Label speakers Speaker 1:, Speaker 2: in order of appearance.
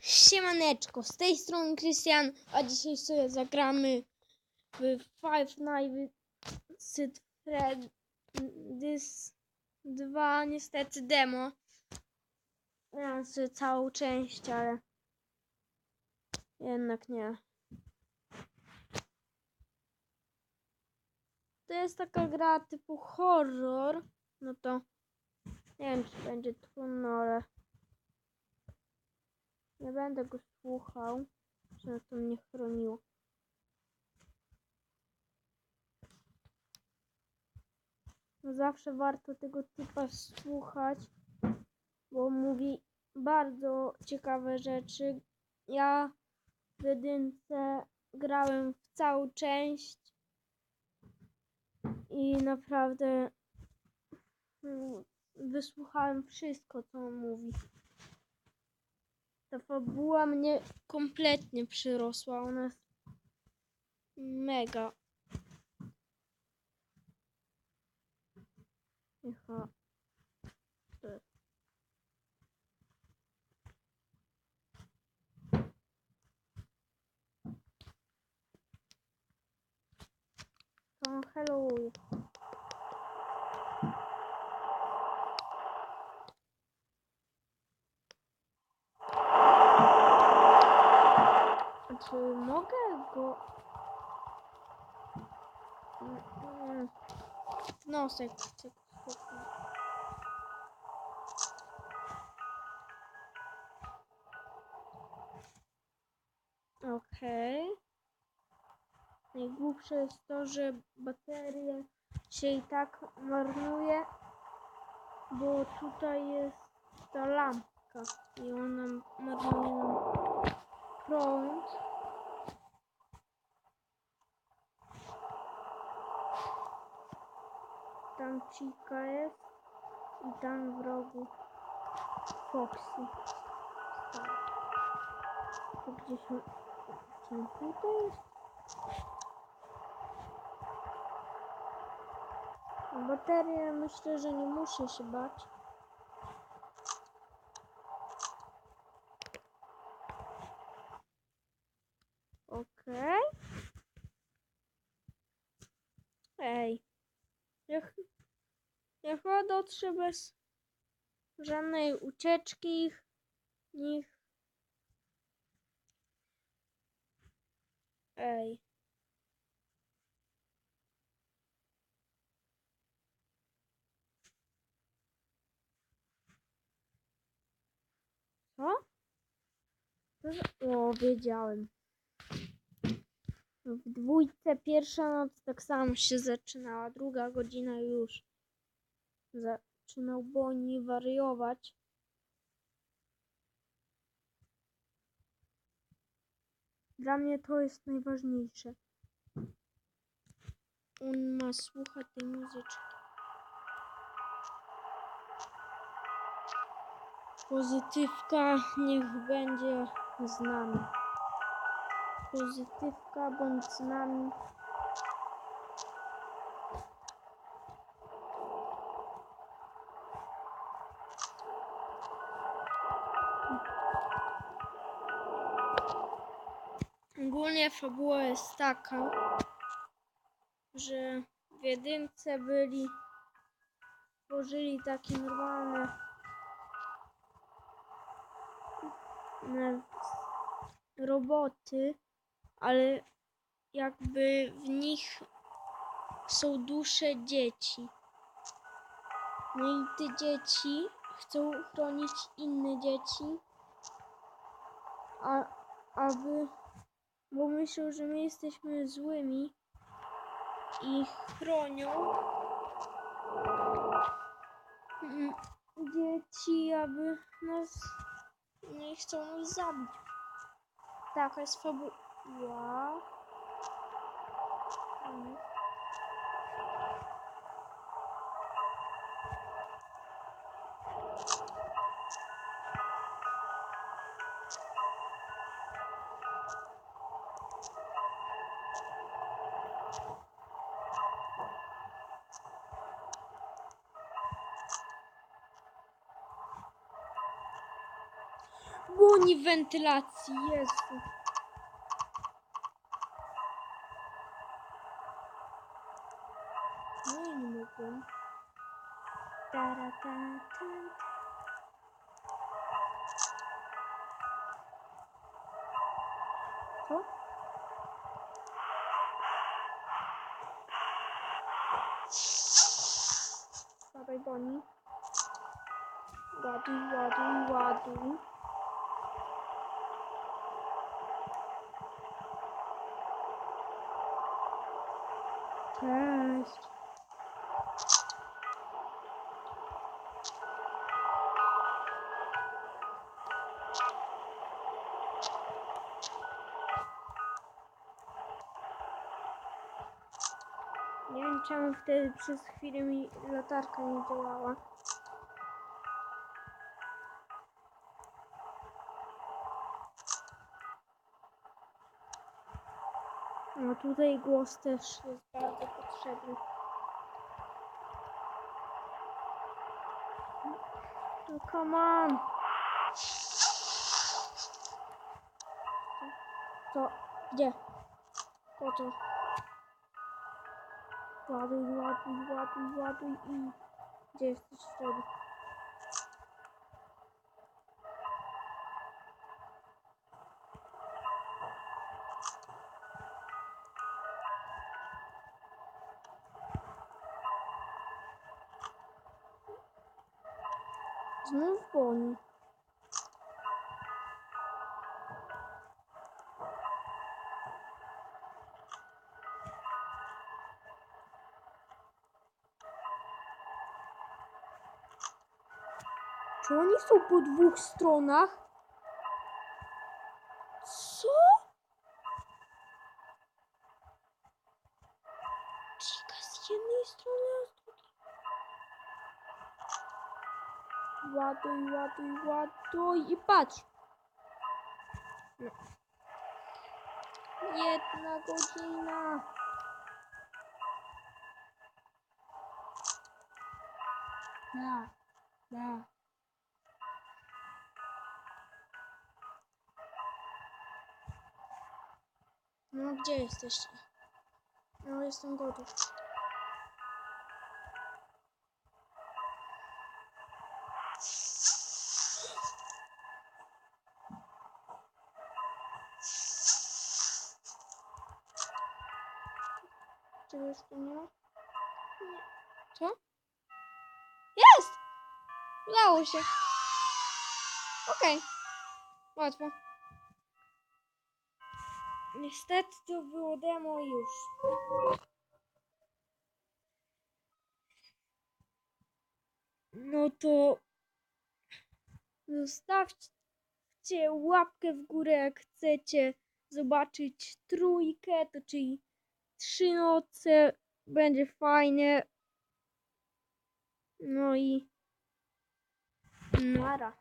Speaker 1: Siemaneczko, z tej strony Krystian, a dzisiaj sobie zagramy w Five Nights at Freddy's 2, niestety demo. Miałem sobie całą część, ale jednak nie. To jest taka gra typu horror, no to nie wiem czy będzie trudno, ale nie będę go słuchał, że to mnie chroniło. No zawsze warto tego typa słuchać, bo mówi bardzo ciekawe rzeczy. Ja w jedynce grałem w całą część i naprawdę mm, wysłuchałem wszystko, co on mówi. Ta fabuła mnie kompletnie przyrosła. Ona jest mega. Aha. To hello. A Czy mogę go... Mm, mm. W nosek. Okej. Najgłupsze jest to, że bateria się i tak marnuje, bo tutaj jest ta lampka i ona marnuje prąd. Tam Chica jest i tam w rogu Foxy. To gdzieś on tutaj jest? A Baterię myślę, że nie muszę się bać. Okej. Ej. Ja, ch- chyba dotrzę bez żadnej ucieczki. Nich. Ej. Co? O, wiedziałem. W dwójce pierwsza noc tak samo się zaczynała, druga godzina już zaczynał Boni wariować. Dla mnie to jest najważniejsze. On ma słuchać tej muzyczki. Pozytywka niech będzie z nami. Pozytywka bądź z nami. Ogólnie fabuła jest taka, że w jedynce byli, tworzyli takie normalne roboty, ale jakby w nich są dusze dzieci. No i te dzieci chcą chronić inne dzieci, a, aby, bo myślą, że my jesteśmy złymi i chronią dzieci, aby nas nie chcą nas zabić. Taka jest fabuła. Mm. Błoni wentylacji, Jezu. No nie mogłem. Tara, ta, ta. Co? Dawaj, Boni. Ładuj, ładuj, ładuj. Cześć. Nie wiem czemu wtedy przez chwilę mi latarka nie działała. Tutaj głos też jest bardzo potrzebny. No come on! Co? Gdzie? Po co? Ładuj, ładuj, ładuj, ładuj i... Gdzie jesteś wtedy? Znów boni. Czy oni są po dwóch stronach? Ładuj, ładuj, ładuj i patrz. Jedna godzina. Da, da. No gdzie jesteście? No jestem gotów. Czegoś tu nie? Nie. Co? Jest! Udało się. Okej. Łatwo. Niestety to było demo już. No to zostawcie łapkę w górę, jak chcecie zobaczyć trójkę, to czyli trzy noce. Będzie fajnie. No i nara.